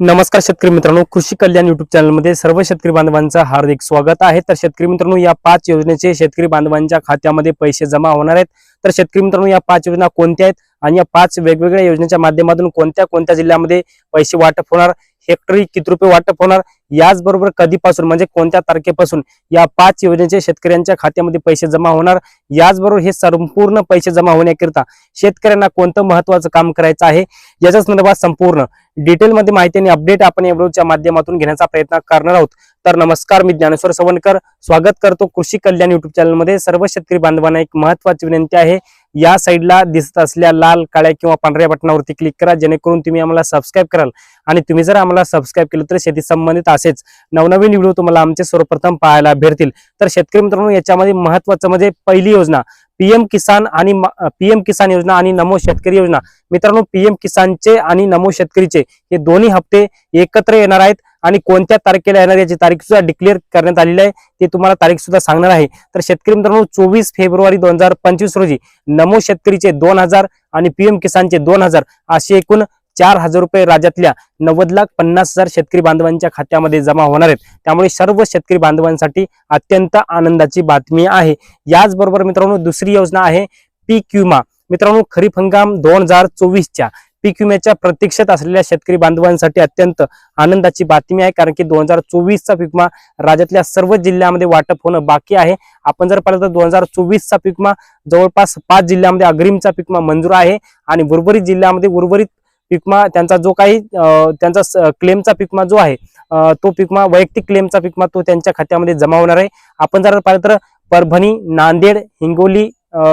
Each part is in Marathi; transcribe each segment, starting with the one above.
नमस्कार शेतकरी मित्रांनो कृषी कल्याण युट्यूब चॅनलमध्ये सर्व शेतकरी बांधवांचं हार्दिक स्वागत आहे. तर शेतकरी मित्रांनो या पाच योजनेचे शेतकरी बांधवांच्या खात्यामध्ये पैसे जमा होणार आहेत. तर शेतकरी मित्रांनो या पाच योजना कोणत्या आहेत? आणि या पाच वेगवेगळ्या योजनेच्या माध्यमातून कोणत्या कोणत्या जिल्ह्यामध्ये पैसे वाटप होणार? हेक्टरी किती रुपये वाटप होणार? याचबरोबर कधीपासून म्हणजे कोणत्या तारखेपासून या पाच योजनेचे शेतकऱ्यांच्या खात्यामध्ये पैसे जमा होणार? याचबरोबर हे संपूर्ण पैसे जमा होण्याकरिता शेतकऱ्यांना कोणतं महत्वाचं काम करायचं आहे? याच्या संदर्भात संपूर्ण डिटेलमध्ये माहिती आणि अपडेट आपण या व्हिडिओच्या माध्यमातून घेण्याचा प्रयत्न करणार आहोत. तर नमस्कार मी ज्ञानेश्वर सवनकर. स्वागत करतो कृषी कल्याण युट्यूब चॅनलमध्ये सर्व शेतकरी बांधवांना एक महत्वाची विनंती आहे. या साईडला दिसत असल्या लाल काळ्या किंवा पांढऱ्या बटनावरती क्लिक करा जेणेकरून तुम्ही आम्हाला सबस्क्राईब कराल. आणि तुम्ही जर आम्हाला सबस्क्राईब केलं तर शेती संबंधित असेच नवनवीन व्हिडिओ तुम्हाला आमचे सर्वप्रथम पाहायला भेटतील. तर शेतकरी मित्रांनो याच्यामध्ये महत्वाचं म्हणजे पहिली योजना पीएम किसान आणि पीएम किसान योजना आणि नमो शेतकरी योजना. मित्रांनो पीएम किसानचे आणि नमो शेतकरीचे हे दोन्ही हप्ते एकत्र येणार आहेत. आणि कोणत्या तारखेला येणार याची तारीख सुद्धा डिक्लेअर करण्यात आलेली आहे. ते तुम्हाला तारीख सुद्धा सांगणार आहे. तर शेतकरी मित्रांनो चोवीस फेब्रुवारी दोन हजार पंचवीस रोजी नमो शेतकरीचे दोन हजार आणि पीएम किसानचे दोन हजार असे एकूण चार हजार रुपये राज्यातल्या नव्वद लाख पन्नास हजार शेतकरी बांधवांच्या खात्यामध्ये जमा होणार आहेत. त्यामुळे सर्व शेतकरी बांधवांसाठी अत्यंत आनंदाची बातमी आहे. याचबरोबर मित्रांनो दुसरी योजना आहे पीक विमा. मित्रांनो खरीप हंगाम दोन हजार चोवीसच्या. पीक विम्याच्या प्रतीक्षेत असलेल्या शेतकरी बांधवांसाठी अत्यंत आनंदाची बातमी आहे. कारण की दोन हजार चोवीसचा पीक विमा राज्यातल्या सर्व जिल्ह्यामध्ये वाटप होणं बाकी आहे. आपण जर पाहिलं तर दोन हजार चोवीसचा पीक विमा जवळपास पाच जिल्ह्यामध्ये अग्रिमचा पीक विमा मंजूर आहे. आणि उर्वरित जिल्ह्यामध्ये उर्वरित पिकमा त्यांचा जो काही त्यांचा स- क्लेमचा पिकमा जो आहे तो पिकमा वैयक्तिक क्लेमचा पिकमा तो त्यांच्या खात्यामध्ये जमा होणार आहे. आपण जर पाहिलं तर परभणी नांदेड हिंगोली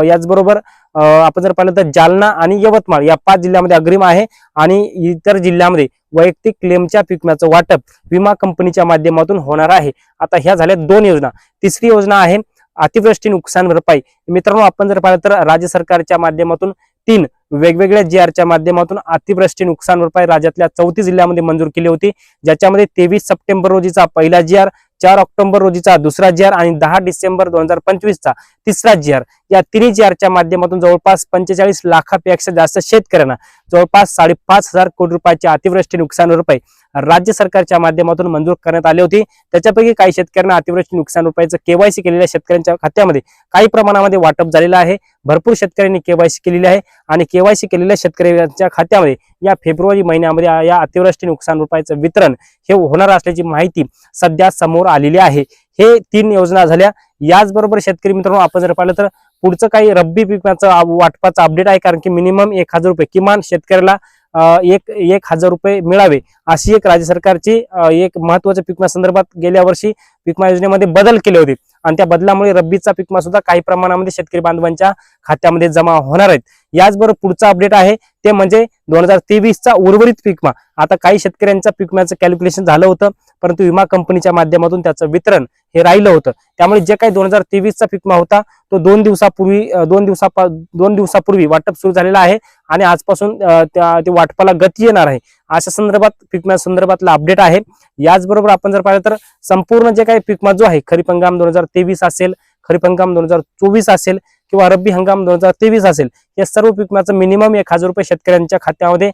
याचबरोबर आपण जर पाहिलं तर जालना आणि यवतमाळ या पाच जिल्ह्यामध्ये अग्रिम आहे आणि इतर जिल्ह्यामध्ये वैयक्तिक क्लेमच्या पिकम्याचं वाटप विमा कंपनीच्या माध्यमातून होणार आहे. आता ह्या झाल्या दोन योजना. तिसरी योजना आहे अतिवृष्टी नुकसान भरपाई. मित्रांनो आपण जर पाहिलं तर राज्य सरकारच्या माध्यमातून तीन वेगवेगळ्या जी आरच्या माध्यमातून अतिवृष्टी नुकसान भरपाई राज्यातल्या चौतीस जिल्ह्यामध्ये मंजूर केली होती. ज्याच्यामध्ये तेवीस सप्टेंबर रोजीचा पहिला जी आर चार ऑक्टोबर रोजीचा दुसरा जीआर आणि दहा डिसेंबर दोन हजार पंचवीसचा तिसरा जीआर या तिन्ही जीआरच्या माध्यमातून जवळपास पंचेचाळीस लाखापेक्षा जास्त शेतकऱ्यांना जवळपास साडेपाच हजार कोटी रुपयाची अतिवृष्टी नुकसान भरपाई राज्य सरकारच्या माध्यमातून मंजूर करण्यात आली होती. त्याच्यापैकी काही शेतकऱ्यांना अतिवृष्टी नुकसान रुपयाचं केवायसी केलेल्या शेतकऱ्यांच्या खात्यामध्ये काही प्रमाणामध्ये वाटप झालेलं आहे. भरपूर शेतकऱ्यांनी केवायसी केलेली आहे आणि केवायसी केलेल्या शेतकऱ्यांच्या खात्यामध्ये या फेब्रुवारी महिन्यामध्ये या अतिवृष्टी नुकसान रुपयाचं वितरण हे होणार असल्याची माहिती सध्या समोर आलेली आहे. हे तीन योजना झाल्या. याचबरोबर शेतकरी मित्रांनो आपण जर पाहिलं तर पुढचं काही रब्बी पिकाचं वाटपाचं अपडेट आहे. कारण की मिनिमम एक हजार रुपये किमान शेतकऱ्याला एक एक हजार रुपये मिळावे अशी एक राज्य सरकारची एक महत्त्वाच्या पिकमा संदर्भात गेल्या वर्षी पिकमा योजनेमध्ये बदल केले होते. आणि त्या बदलामुळे रब्बीचा पिकमा सुद्धा काही प्रमाणामध्ये शेतकरी बांधवांच्या खात्यामध्ये जमा होणार आहेत. याचबरोबर पुढचा अपडेट आहे ते म्हणजे दोन हजार तेवीसचा उर्वरित पिकमा. आता काही शेतकऱ्यांचा पिकम्याचं कॅल्क्युलेशन झालं होतं परंतु विमा कंपनीच्या माध्यमातून त्याचं वितरण हे राहिलं होतं. त्यामुळे जे काही दोन हजार तेवीसचा पिकमा होता तो दोन दिवसापूर्वी दोन दिवसा दोन दिवसापूर्वी वाटप सुरू झालेला आहे. आणि आजपासून त्या ते वाटपाला गती येणार आहे. अशा संदर्भात पिकम्या संदर्भातला अपडेट आहे. याचबरोबर आपण जर पाहिलं तर संपूर्ण जे काही पिकमा जो आहे खरीप हंगाम दोन हजार तेवीस असेल खरीप हंगाम दोन हजार चोवीस असेल किंवा रब्बी हंगाम दोन हजार तेवीस असेल या सर्व पिकम्याचं मिनिमम एक हजार रुपये शेतकऱ्यांच्या खात्यामध्ये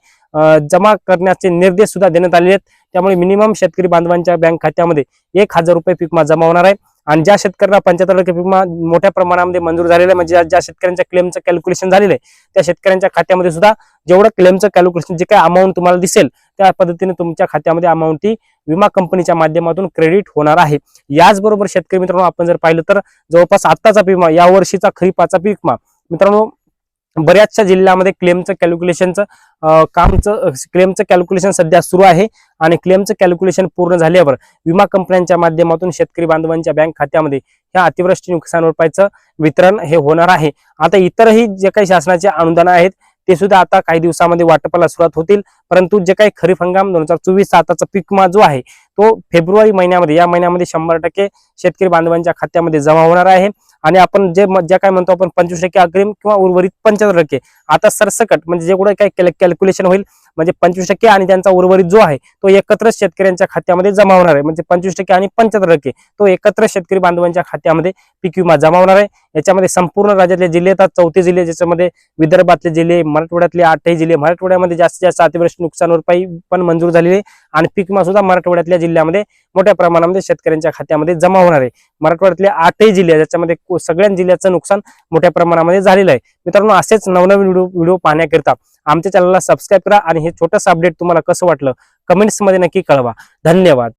जमा करण्याचे निर्देश सुद्धा देण्यात आलेले आहेत. त्यामुळे मिनिमम शेतकरी बांधवांच्या बँक खात्यामध्ये एक हजार रुपये पिकमा जमा होणार आहे. आणि ज्या शेतकऱ्यांना पंच्याहत्तर टक्के पिकमा मोठ्या प्रमाणामध्ये मंजूर झालेलं आहे म्हणजे ज्या- शेतकऱ्यांच्या क्लेमचं कॅल्क्युलेशन झालेलं आहे त्या शेतकऱ्यांच्या खात्यामध्ये सुद्धा जेवढं क्लेमचं कॅल्क्युलेशन जे काही अमाऊंट तुम्हाला दिसेल त्या पद्धतीने तुमच्या खात्यामध्ये अमाऊंट ती विमा कंपनीच्या माध्यमातून क्रेडिट होणार आहे. याचबरोबर शेतकरी मित्रांनो आपण जर पाहिलं तर जवळपास आत्ताचा विमा या वर्षीचा खरीपाचा विमा मित्रांनो बऱ्याचशा जिल्ह्यामध्ये क्लेमचं कॅल्क्युलेशनचं कामचं क्लेमचं कॅल्क्युलेशन सध्या सुरू आहे आणि क्लेमचं कॅल्क्युलेशन पूर्ण झाल्यावर विमा कंपन्यांच्या माध्यमातून शेतकरी बांधवांच्या बँक खात्यामध्ये ह्या अतिवृष्टी नुकसान भरपाईचं वितरण हे होणार आहे. आता इतरही जे काही शासनाचे अनुदान आहेत ते सुद्धा आता काही दिवसामध्ये वाटपाला सुरुवात होतील. परंतु जे काही खरीप हंगाम दोन हजार चोवीस आताचा पिकमा जो आहे तो फेब्रुवारी महिन्यामध्ये या महिन्यामध्ये शंभर टक्के शेतकरी बांधवांच्या खात्यामध्ये जमा होणार आहे. आणि आपण जे म- ज्या काय म्हणतो आपण पंचवीस टक्के अग्रिम किंवा उर्वरित पंच्याहत्तर टक्के. आता सरसकट म्हणजे जे कुठे काही कॅल्क्युलेशन होईल म्हणजे पंचवीस टक्के आणि त्यांचा उर्वरित जो आहे तो एकत्र शेतकऱ्यांच्या खात्यामध्ये जमा होणार आहे. म्हणजे पंचवीस टक्के आणि पंच्याहत्तर टक्के तो एकत्र शेतकरी बांधवांच्या खात्यामध्ये पीक विमा जमा होणार आहे. याच्यामध्ये संपूर्ण राज्यातले जिल्हे येतात. चौथे जिल्हे ज्याच्यामध्ये विदर्भातले जिल्हे मराठवाड्यातले आठही जिल्हे मराठवाड्यामध्ये जास्तीत जास्त अतिवृष्टी नुकसान भरपाई पण मंजूर झालेली आहे. आणि पीक विमा सुद्धा मराठवाड्यातल्या जिल्ह्यामध्ये मोठ्या प्रमाणामध्ये शेतकऱ्यांच्या खात्यामध्ये जमा होणार आहे. मराठवाड्यातले आठही जिल्हे ज्याच्यामध्ये सगळ्या जिल्ह्याचं नुकसान मोठ्या प्रमाणामध्ये झालेलं आहे. मित्रांनो असेच नवनवीन व्हिडिओ व्हिडिओ पाहण्याकरिता आमच्या चॅनलला सबस्क्राईब करा आणि हे छोटंसं अपडेट तुम्हाला कसं वाटलं कमेंट्समध्ये नक्की कळवा. धन्यवाद.